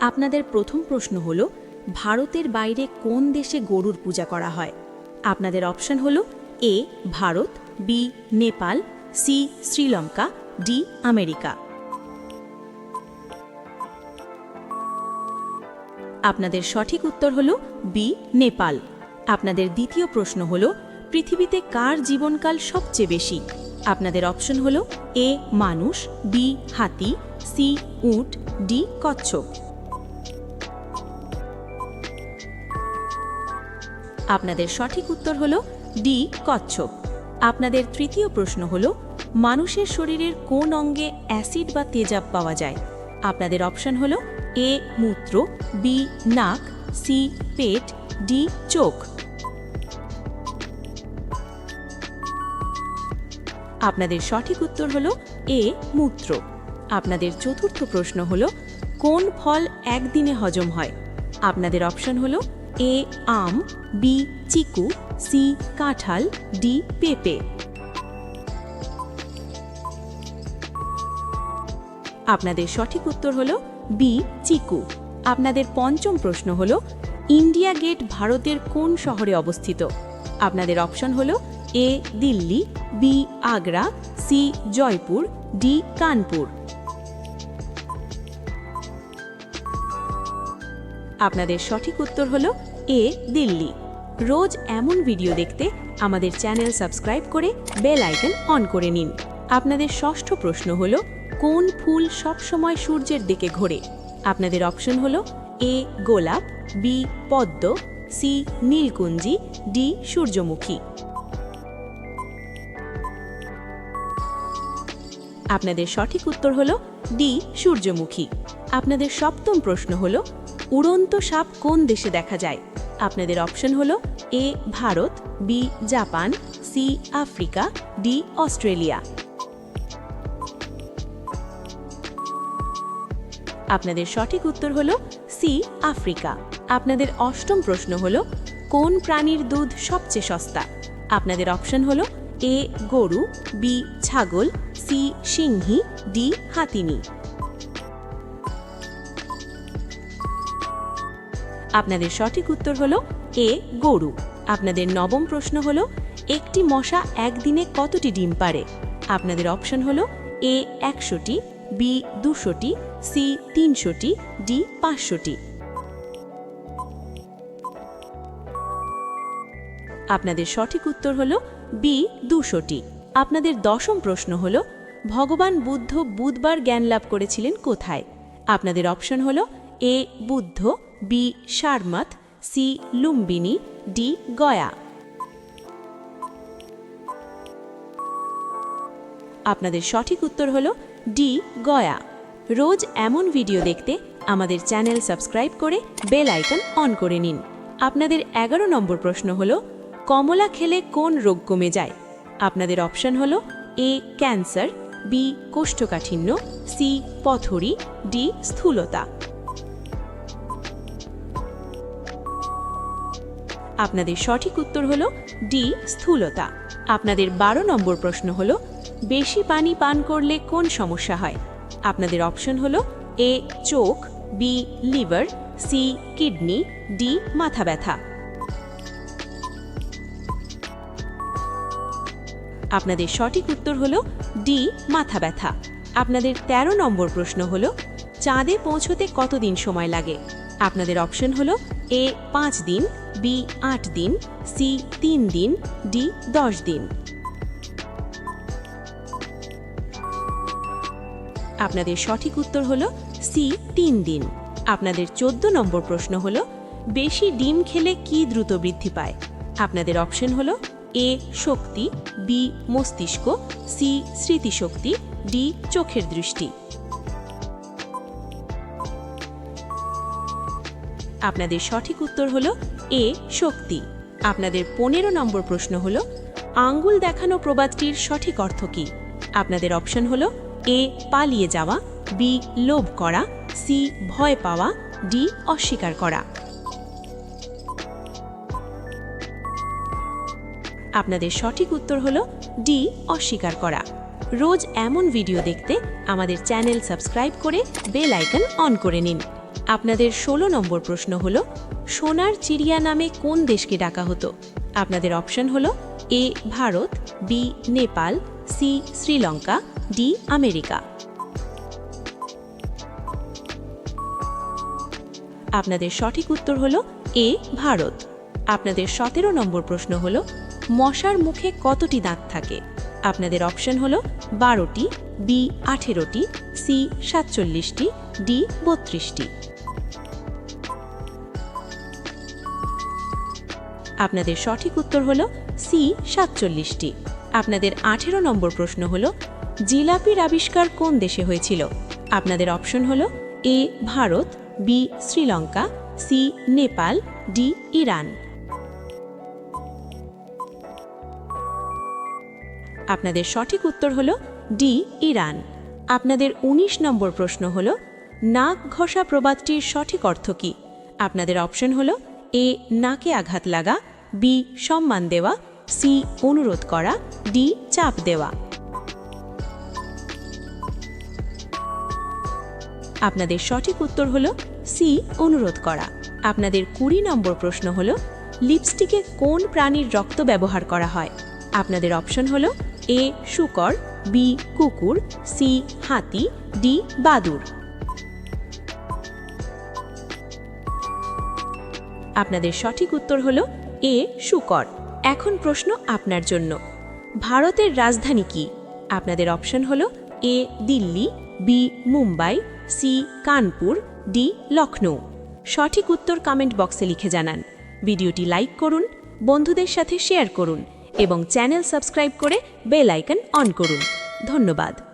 আপনাদের প্রথম প্রশ্ন হলো, ভারতের বাইরে কোন দেশে গরুর পূজা করা হয়? আপনাদের অপশন হলো, A, Bharat, B, Nepal, C, Sri Lanka, D, America. আপনাদের সঠিক উত্তর হলো, বি, নেপাল। আপনাদের দ্বিতীয় প্রশ্ন হল, পৃথিবীতে কার জীবনকাল সবচেয়ে বেশি? আপনাদের অপশন হলো, এ, মানুষ, বি, হাতি, সি, উট, ডি, কচ্ছপ। আপনাদের সঠিক উত্তর হল ডি, কচ্ছপ। আপনাদের তৃতীয় প্রশ্ন হল, মানুষের শরীরের কোন অঙ্গে অ্যাসিড বা তেজাব পাওয়া যায়? আপনাদের অপশন হল এ, মূত্র, বি, নাক, সি, পেট, ডি, চোখ। আপনাদের সঠিক উত্তর হল এ, মূত্র। আপনাদের চতুর্থ প্রশ্ন হল, কোন ফল একদিনে হজম হয়? আপনাদের অপশন হলো এ, আম, বি, চিকু, সি, কাঁঠাল, ডি, পেঁপে। আপনাদের সঠিক উত্তর হল বি, চিকু। আপনাদের পঞ্চম প্রশ্ন হল, ইন্ডিয়া গেট ভারতের কোন শহরে অবস্থিত? আপনাদের অপশন হল A, Delhi, B, Agra, C, Jaipur, D, Kanpur. আপনাদের সঠিক উত্তর হলো এ, দিল্লি। রোজ এমন ভিডিও দেখতে আমাদের চ্যানেল সাবস্ক্রাইব করে বেল আইকন অন করে নিন। আপনাদের ষষ্ঠ প্রশ্ন হল, কোন ফুল সবসময় সূর্যের দিকে ঘোরে? আপনাদের অপশন হল, এ, গোলাপ, বি, পদ্ম, সি, নীলকুঞ্জি, ডি, সূর্যমুখী। আপনাদের সঠিক উত্তর হল, ডি, সূর্যমুখী। আপনাদের সপ্তম প্রশ্ন হল উড়ন্ত সাপ কোন দেশে দেখা যায়? আপনাদের অপশন হল A, Bharat, B, Japan, C, Africa, D, Australia. আপনাদের সঠিক উত্তর হল সি, আফ্রিকা। আপনাদের অষ্টম প্রশ্ন হল কোন প্রাণীর দুধ সবচেয়ে সস্তা? আপনাদের অপশন হল এ, গরু, বি, ছাগল, সি, সিংহী, ডি, হাতিনি। আপনাদের সঠিক উত্তর হল এ, গরু। আপনাদের নবম প্রশ্ন হল, একটি মশা একদিনে কতটি ডিম পারে আপনাদের অপশন হল, এ, একশোটি, বি, দুশোটি, সি, তিনশোটি, ডি, পাঁচশোটি। আপনাদের সঠিক উত্তর হল, বি, দুশোটি। আপনাদের দশম প্রশ্ন হল, ভগবান বুদ্ধ বুধবার জ্ঞান লাভ করেছিলেন কোথায়? আপনাদের অপশন হল, A, Buddha B Sarnath, C Lumbini, D Gaya. আপনাদের সঠিক উত্তর হল ডি গয়া। রোজ এমন ভিডিও দেখতে আমাদের চ্যানেল সাবস্ক্রাইব করে বেল আইকন অন করে নিন। আপনাদের এগারো নম্বর প্রশ্ন হল, কমলা খেলে কোন রোগ কমে যায়? আপনাদের অপশন হল এ ক্যান্সার, বি কোষ্ঠকাঠিন্য, সি পথরি, ডি স্থূলতা। আপনাদের সঠিক উত্তর হল ডি, স্থূলতা। আপনাদের বারো নম্বর প্রশ্ন হল, বেশি পানি পান করলে কোন সমস্যা হয়? আপনাদের অপশন হল, এ, চোখ, B, liver, C, kidney, D, মাথা ব্যথা। আপনাদের সঠিক উত্তর হল, ডি, মাথা ব্যথা। আপনাদের ১৩ নম্বর প্রশ্ন হল, চাঁদে পৌঁছতে কতদিন সময় লাগে? আপনাদের অপশন হল এ পাঁচ দিন, বি আট দিন, সি তিন দিন, ডি দশ দিন। আপনাদের সঠিক উত্তর হল সি তিন দিন। আপনাদের চোদ্দ নম্বর প্রশ্ন হল, বেশি ডিম খেলে কি দ্রুত বৃদ্ধি পায়? আপনাদের অপশন হল এ শক্তি, বি মস্তিষ্ক, সি স্মৃতিশক্তি, ডি চোখের দৃষ্টি। আপনাদের সঠিক উত্তর হল এ, শক্তি। আপনাদের পনেরো নম্বর প্রশ্ন হল, আঙ্গুল দেখানো প্রবাদটির সঠিক অর্থ কী? আপনাদের অপশন হল এ, পালিয়ে যাওয়া, বি, লোভ করা, সি, ভয় পাওয়া, ডি, অস্বীকার করা। আপনাদের সঠিক উত্তর হল ডি, অস্বীকার করা। রোজ এমন ভিডিও দেখতে আমাদের চ্যানেল সাবস্ক্রাইব করে বেল আইকন অন করে নিন। আপনাদের ষোলো নম্বর প্রশ্ন হল, সোনার চিড়িয়া নামে কোন দেশকে ডাকা হতো? আপনাদের অপশন হল, A, Bharat, B, Nepal, C, Sri Lanka, D, America. আপনাদের সঠিক উত্তর হল, এ, ভারত। আপনাদের সতেরো নম্বর প্রশ্ন হল, মশার মুখে কতটি দাঁত থাকে? আপনাদের অপশন হল, বারোটি, বি, আঠেরোটি, সি, সাতচল্লিশটি, ডি, বত্রিশটি। আপনাদের সঠিক উত্তর হল সি সাতচল্লিশটি। আপনাদের আঠেরো নম্বর প্রশ্ন হল, জিলাপির আবিষ্কার কোন দেশে হয়েছিল? আপনাদের অপশন হল A Bharat, B Sri Lanka, C Nepal, D Iran. আপনাদের সঠিক উত্তর হল ডি ইরান। আপনাদের ১৯ নম্বর প্রশ্ন হল, নাক ঘষা প্রবাদটির সঠিক অর্থ কী? আপনাদের অপশন হল এ নাকে আঘাত লাগা, বি সম্মান দেওয়া, সি অনুরোধ করা, ডি চাপ দেওয়া। আপনাদের সঠিক উত্তর হল সি অনুরোধ করা। আপনাদের কুড়ি নম্বর প্রশ্ন হল, লিপস্টিকে কোন প্রাণীর রক্ত ব্যবহার করা হয়? আপনাদের অপশন হল, এ শুকর, বি কুকুর, সি হাতি, ডি বাদুর। আপনাদের সঠিক উত্তর হল এ, শুকর। এখন প্রশ্ন আপনার জন্য। ভারতের রাজধানী কি? আপনাদের অপশন হল A, Delhi, B, Mumbai, C, Kanpur, D Lucknow সঠিক উত্তর কমেন্ট বক্সে লিখে জানান। ভিডিওটি লাইক করুন, বন্ধুদের সাথে শেয়ার করুন এবং চ্যানেল সাবস্ক্রাইব করে বেল আইকন অন করুন। ধন্যবাদ।